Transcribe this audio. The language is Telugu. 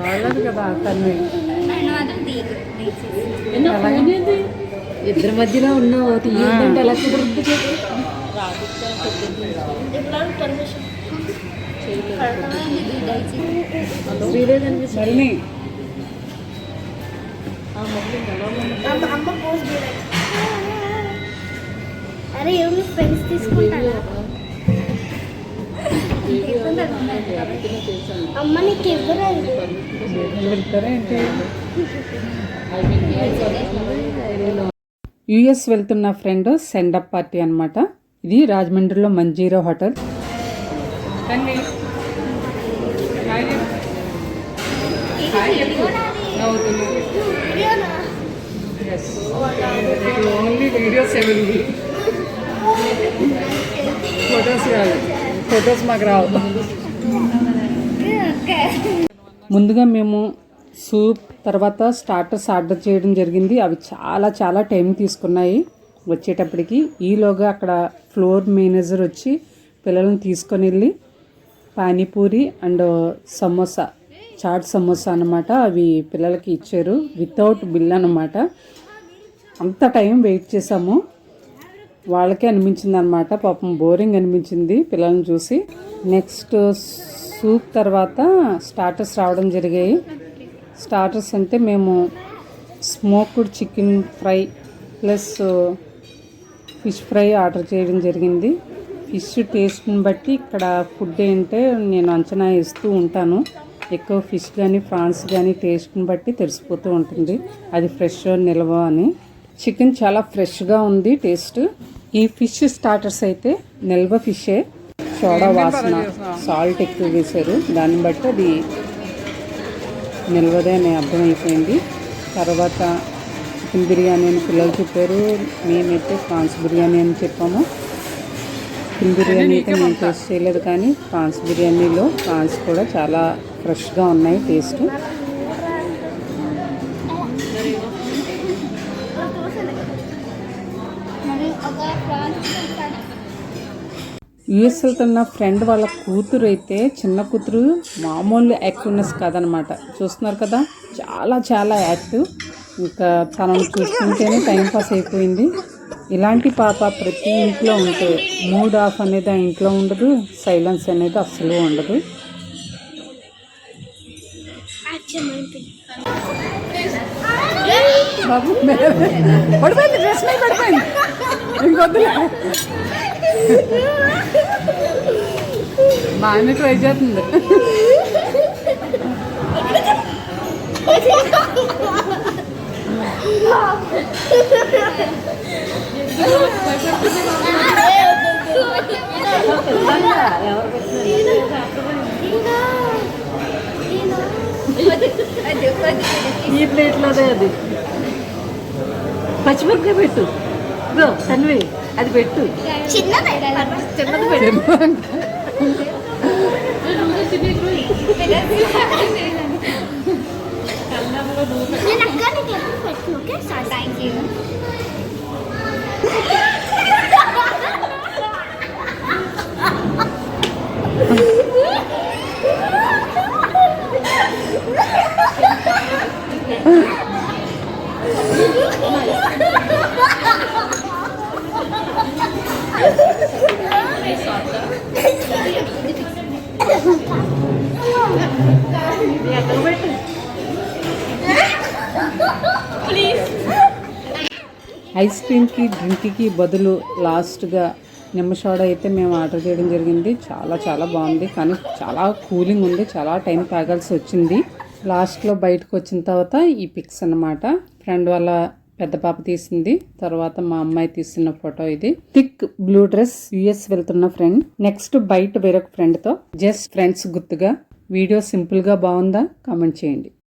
వాళ్ళది కదా ఇద్దరి మధ్యలో ఉన్నావు తీయంటే ఎలా కుదురుతుంది? శ్రీదేవి అరే ఏమి ఫ్రెండ్స్ తీసుకుంటారా? యుఎస్ వెళ్తున్న ఫ్రెండ్ సెండప్ పార్టీ అన్నమాట ఇది రాజమండ్రిలో Manjeera hotel only videos photos కాదు ఫొటోస్ మాకు రావు ముందుగా మేము సూప్ తర్వాత స్టార్టర్స్ ఆర్డర్ చేయడం జరిగింది. అవి చాలా చాలా టైం తీసుకున్నాయి. వచ్చేటప్పటికి ఈలోగా అక్కడ ఫ్లోర్ మేనేజర్ వచ్చి పిల్లల్ని తీసుకొని వెళ్ళి పానీపూరి అండ్ సమోసా చాట్ సమోసా అన్నమాట అవి పిల్లలకి ఇచ్చారు. వితౌట్ బిల్ అనమాట అంత టైం వెయిట్ చేసాము వాళ్ళకే అనిపించింది అనమాట పాపం బోరింగ్ అనిపించింది పిల్లల్ని చూసి. నెక్స్ట్ సూప్ తర్వాత స్టార్టర్స్ రావడం జరిగాయి. స్టార్టర్స్ అంటే మేము smoked chicken fry plus fish fry order చేయడం జరిగింది. ఫిష్ టేస్ట్ని బట్టి ఇక్కడ ఫుడ్ ఏంటంటే నేను అంచనా ఇస్తూ ఉంటాను. ఎక్కువ ఫిష్ కానీ ఫ్రాన్స్ కానీ టేస్ట్ని బట్టి తెలిసిపోతూ ఉంటుంది. అది ఫ్రెష్ నిల్వ అని. చికెన్ చాలా ఫ్రెష్గా ఉంది టేస్ట్ ఈ ఫిష్ స్టార్టర్స్ అయితే నిల్వ ఫిషే సోడా వాసన సాల్ట్ ఎక్కువ వేశారు. దాన్ని బట్టి అది నిల్వదే అని అర్థమైపోయింది. తర్వాత చికెన్ బిర్యానీ అని పిల్లలు చెప్పారు. మేమైతే ప్రాన్స్ బిర్యానీ అని చెప్పాము. చికెన్ బిర్యానీ అయితే మేము టేస్ట్ చేయలేదు కానీ ప్రాన్స్ బిర్యానీలో ప్రాన్స్ కూడా చాలా ఫ్రెష్గా ఉన్నాయి టేస్ట్. ఒక యుఎస్ వెళ్తున్న ఫ్రెండ్ వాళ్ళ కూతురు అయితే చిన్న కూతురు మామూలు యాక్టివ్నెస్ కాదనమాట. చూస్తున్నారు కదా చాలా చాలా యాక్టివ్. ఇంకా తనను చూస్తుంటేనే టైంపాస్ అయిపోయింది. ఇలాంటి పాప ప్రతి ఇంట్లో ఉంటే మూడ్ ఆఫ్ అనేది ఆ ఇంట్లో ఉండదు సైలెన్స్ అనేది అస్సలు ఉండదు. బాబు పడిపోయింది డ్రెస్ పడిపోయింది. ఇంకొద్దు బాగానే ట్రై చేస్తుంది. ఈ ప్లేట్లోదే అది. పచ్చిమిరపకాయ పెట్టు. గో తన్వి. అది పెట్టు చిన్నదే చిన్నది పెట్టు ఐస్ క్రీమ్కి డ్రింక్కి బదులు లాస్ట్గా నిమ్మ సోడా అయితే మేము ఆర్డర్ చేయడం జరిగింది. చాలా చాలా బాగుంది. కానీ చాలా కూలింగ్ ఉంది. చాలా టైం తాగాల్సి వచ్చింది. లాస్ట్లో బయటకు వచ్చిన తర్వాత ఈ పిక్స్ అన్నమాట. ఫ్రెండ్ వాళ్ళ పెద్ద పాప తీసింది. తర్వాత మా అమ్మాయి తీసిన ఫోటో ఇది. థిక్ బ్లూ డ్రెస్ యుఎస్ వెళ్తున్న ఫ్రెండ్. నెక్స్ట్ బయట వేరొక ఫ్రెండ్తో. జస్ట్ ఫ్రెండ్స్ గుర్తుగా. వీడియో సింపుల్గా బాగుందా? కామెంట్ చేయండి.